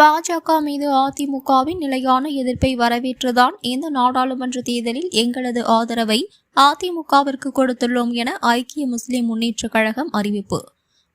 பாஜக மீது அதிமுகவின் நிலையான எதிர்ப்பை வரவேற்றுதான் இந்த நாடாளுமன்ற தேர்தலில் எங்களது ஆதரவை அதிமுகவிற்கு கொடுத்துள்ளோம் என ஐக்கிய முஸ்லிம் முன்னேற்றக் கழகம் அறிவிப்பு.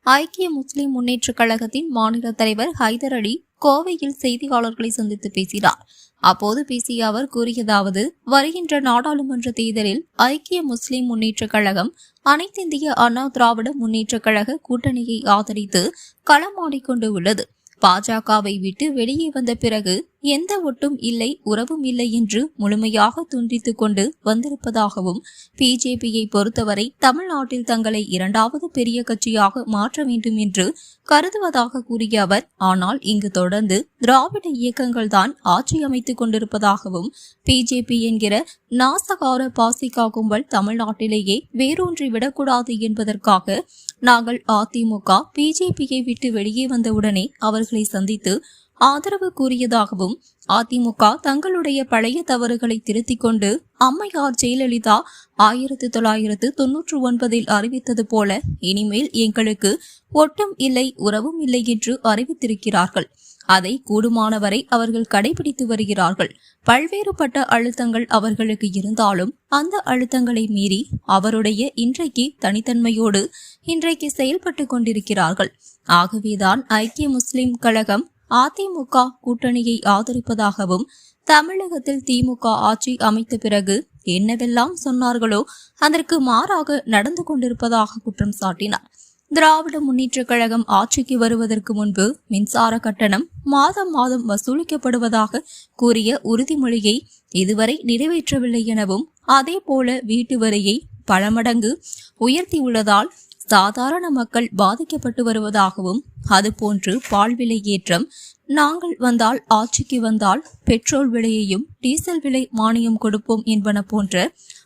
ஐக்கிய முஸ்லிம் முன்னேற்றக் கழகத்தின் மாநில தலைவர் ஹைதர் அலி கோவையில் செய்தியாளர்களை சந்தித்து பேசினார். அப்போது பேசிய அவர் கூறியதாவது வருகின்ற நாடாளுமன்ற தேர்தலில் ஐக்கிய முஸ்லிம் முன்னேற்றக் கழகம் அனைத்திந்திய அண்ணா திராவிட முன்னேற்றக் கழக கூட்டணியை ஆதரித்து களமாடிக்கொண்டு உள்ளது. பாஜகவை விட்டு வெளியே வந்த பிறகு எந்த ஒட்டும் இல்லை உறவும் இல்லை என்று முழுமையாக துண்டித்துக் கொண்டு வந்திருப்பதாகவும் பிஜேபியை பொறுத்தவரை தமிழ்நாட்டில் தங்களை இரண்டாவது பெரிய கட்சியாக மாற்ற வேண்டும் என்று கருதுவதாக கூறிய அவர் ஆனால் இங்கு தொடர்ந்து திராவிட இயக்கங்கள் தான் ஆட்சி அமைத்துக் கொண்டிருப்பதாகவும் பிஜேபி என்கிற நாசகார பாசிகா கும்பல் தமிழ்நாட்டிலேயே வேரூன்றி விடக்கூடாது என்பதற்காக நாங்கள் அதிமுக பிஜேபியை விட்டு வெளியே வந்தவுடனே அவர்களை சந்தித்து ஆதரவு கூறியதாகவும் அதிமுக தங்களுடைய பழைய தவறுகளை திருத்திக் கொண்டு அம்மையார் ஜெயலலிதா ஆயிரத்து தொள்ளாயிரத்து தொன்னூற்று ஒன்பதில் அறிவித்தது போல இனிமேல் எங்களுக்கு ஒட்டும் இல்லை உறவும் இல்லை என்று அறிவித்திருக்கிறார்கள். அதை கூடுமானவரை அவர்கள் கடைபிடித்து வருகிறார்கள். பல்வேறுபட்ட அழுத்தங்கள் அவர்களுக்கு இருந்தாலும் அந்த அழுத்தங்களை மீறி அவருடைய இன்றைக்கு தனித்தன்மையோடு இன்றைக்கு செயல்பட்டு கொண்டிருக்கிறார்கள். ஆகவேதான் ஐக்கிய முஸ்லிம் கழகம் அதிமுக கூட்டணியை ஆதரிப்பதாகவும் தமிழகத்தில் திமுக ஆட்சி அமைத்த பிறகு என்னவெல்லாம் சொன்னார்களோ அதற்கு மாறாக நடந்து கொண்டிருப்பதாக குற்றம் சாட்டினார். திராவிட முன்னேற்றக் கழகம் ஆட்சிக்கு வருவதற்கு முன்பு மின்சார கட்டணம் மாதம் மாதம் வசூலிக்கப்படுவதாக கூறிய உறுதிமொழியை இதுவரை நிறைவேற்றவில்லை எனவும் அதே போல வீட்டு வரியை பல மடங்கு உயர்த்தியுள்ளதால் சாதாரண மக்கள் பாதிக்கப்பட்டு வருவதாகவும் அதுபோன்று பால் விலை ஏற்றம் நாங்கள் வந்தால் ஆட்சிக்கு வந்தால் பெட்ரோல் விலையையும் டீசல் விலை மானியம் கொடுப்போம் என்பன போன்ற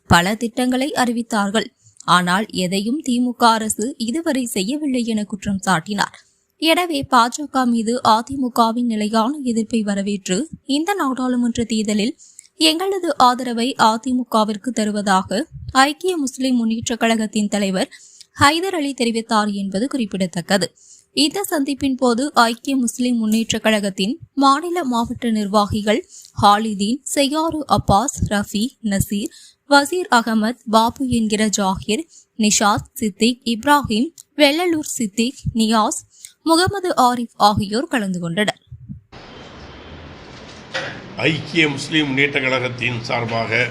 பல திட்டங்களை அறிவித்தார்கள். ஆனால் எதையும் திமுக அரசு இதுவரை செய்யவில்லை என குற்றம் சாட்டினார். எனவே பாஜக மீது அதிமுகவின் நிலையான எதிர்ப்பை வரவேற்று இந்த நாடாளுமன்ற தேர்தலில் எங்களது ஆதரவை அதிமுகவிற்கு தருவதாக ஐக்கிய முஸ்லிம் முன்னேற்றக் கழகத்தின் தலைவர் ஹைதர் அலி தெரிவித்தார் என்பது குறிப்பிடத்தக்கது. இந்த சந்திப்பின் போது ஐக்கிய முஸ்லிம் முன்னேற்றக் கழகத்தின் மாநில மாவட்ட நிர்வாகிகள் ஹாலிதீன் செய்யாரு அப்பாஸ் ரஃபி நசீர் வசீர் அகமத் பாபு என்கிற ஜாகிர் நிஷாத் சித்திக் இப்ராஹிம் வெள்ளலூர் சித்திக் நியாஸ் முகமது ஆரிஃப் ஆகியோர் கலந்து கொண்டனர். ஐக்கிய முஸ்லீம் முன்னேற்ற கழகத்தின் சார்பாக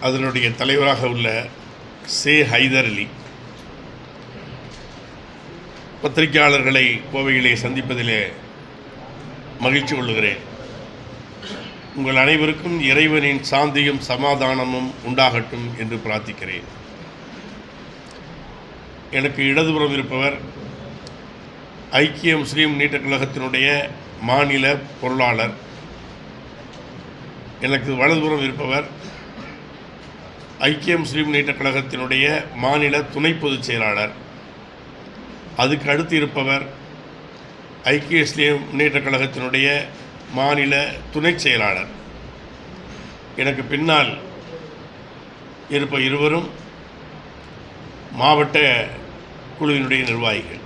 அதனுடைய தலைவராக உள்ள சே ஹைதர் அலி. பத்திரிகையாளர்களை கோவையிலே சந்திப்பதிலே மகிழ்ச்சி கொள்ளுகிறேன். உங்கள் அனைவருக்கும் இறைவனின் சாந்தியும் சமாதானமும் உண்டாகட்டும் என்று பிரார்த்திக்கிறேன். எனக்கு இடதுபுறம் இருப்பவர் ஐக்கிய முஸ்லீம் நீட்ட கழகத்தினுடைய மாநில பொருளாளர். எனக்கு வலதுபுறம் இருப்பவர் ஐக்கிய முஸ்லீம் முன்னேற்றக் கழகத்தினுடைய மாநில துணை பொதுச் செயலாளர். அதுக்கு அடுத்து இருப்பவர் ஐக்கிய இஸ்லீம் முன்னேற்றக் கழகத்தினுடைய மாநில துணைச் செயலாளர். எனக்கு பின்னால் இருப்ப இருவரும் மாவட்ட குழுவினுடைய நிர்வாகிகள்.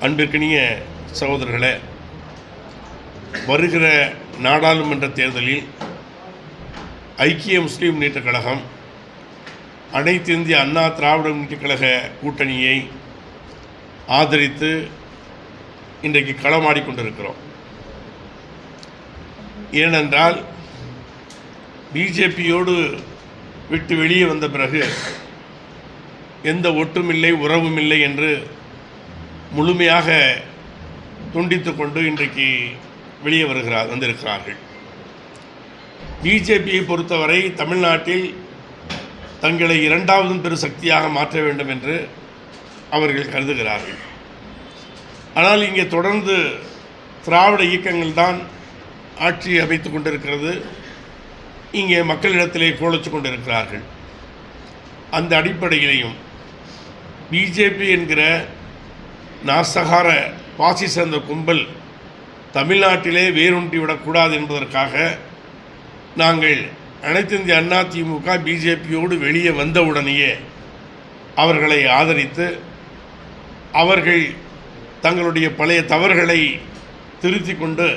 அன்பிற்கினிய சகோதரர்களே வருகிற நாடாளுமன்ற தேர்தலில் ஐக்கிய முஸ்லீம் முன்னேற்ற கழகம் அனைத்து இந்திய அண்ணா திராவிட முன்னேற்ற கழக கூட்டணியை ஆதரித்து இன்றைக்கு களமாடிக்கொண்டிருக்கிறோம் ஏனென்றால் பிஜேபியோடு விட்டு வெளியே வந்த பிறகு எந்த ஒட்டுமில்லை உறவும் இல்லை என்று முழுமையாக துண்டித்து கொண்டு இன்றைக்கு வெளியே வருகிறார் வந்திருக்கிறார்கள். பிஜேபியை பொறுத்தவரை தமிழ்நாட்டில் தங்களை இரண்டாவது பெரு சக்தியாக மாற்ற வேண்டும் என்று அவர்கள் கருதுகிறார்கள். ஆனால் இங்கே தொடர்ந்து திராவிட இயக்கங்கள் தான் ஆட்சி அமைத்து கொண்டிருக்கிறது. இங்கே மக்களிடத்திலே கோலச்சு கொண்டிருக்கிறார்கள். அந்த அடிப்படையிலையும் பிஜேபி என்கிற நாசகார பாசி அந்த கும்பல் தமிழ்நாட்டிலே வேரூன்றி விடக்கூடாது என்பதற்காக நாங்கள் அனைத்து இந்திய அண்ணா திமுக பிஜேபியோடு வெளியே வந்தவுடனேயே அவர்களை ஆதரித்து அவர்கள் தங்களுடைய பழைய தவறுகளை திருத்திக் கொண்டு